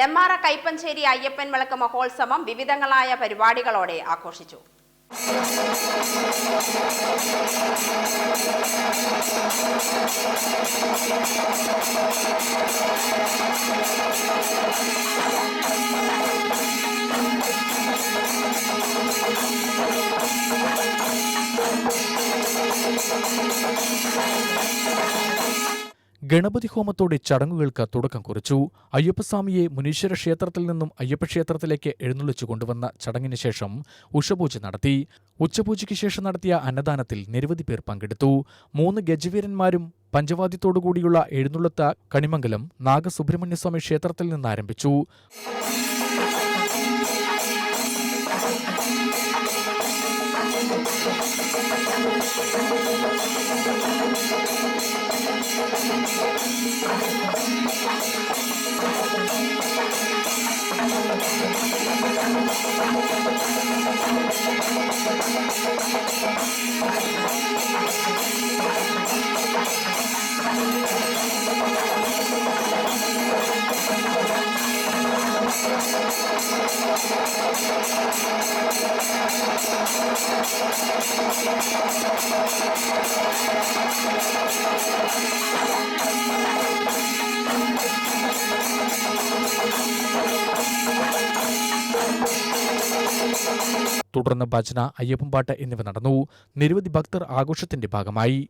നെമ്മാറ കൈപ്പഞ്ചേരി അയ്യപ്പൻ വിളക്ക് മഹോത്സവം വിവിധങ്ങളായ പരിപാടികളോടെ ആഘോഷിച്ചു. ഗണപതി ഹോമത്തോടെ ചടങ്ങുകൾക്ക് തുടക്കം കുറിച്ചു. അയ്യപ്പസ്വാമിയെ മുനീശ്വര ക്ഷേത്രത്തിൽ നിന്നും അയ്യപ്പക്ഷേത്രത്തിലേക്ക് എഴുന്നള്ളിച്ചു കൊണ്ടുവന്ന ചടങ്ങിന് ശേഷം ഉഷപൂജ നടത്തി. ഉച്ചപൂജയ്ക്ക് ശേഷം നടത്തിയ അന്നദാനത്തിൽ നിരവധി പേർ പങ്കെടുത്തു. മൂന്ന് ഗജവീരന്മാരും പഞ്ചവാദ്യത്തോടുകൂടിയുള്ള എഴുന്നള്ളത്ത കണിമംഗലം നാഗസുബ്രഹ്മണ്യസ്വാമി ക്ഷേത്രത്തിൽ നിന്ന് ആരംഭിച്ചു. തുടർന്ന് ഭജന അയ്യപ്പൻപാട്ട് എന്നിവ നടന്നു. നിരവധി ഭക്തർ ആഘോഷത്തിന്റെ ഭാഗമായി.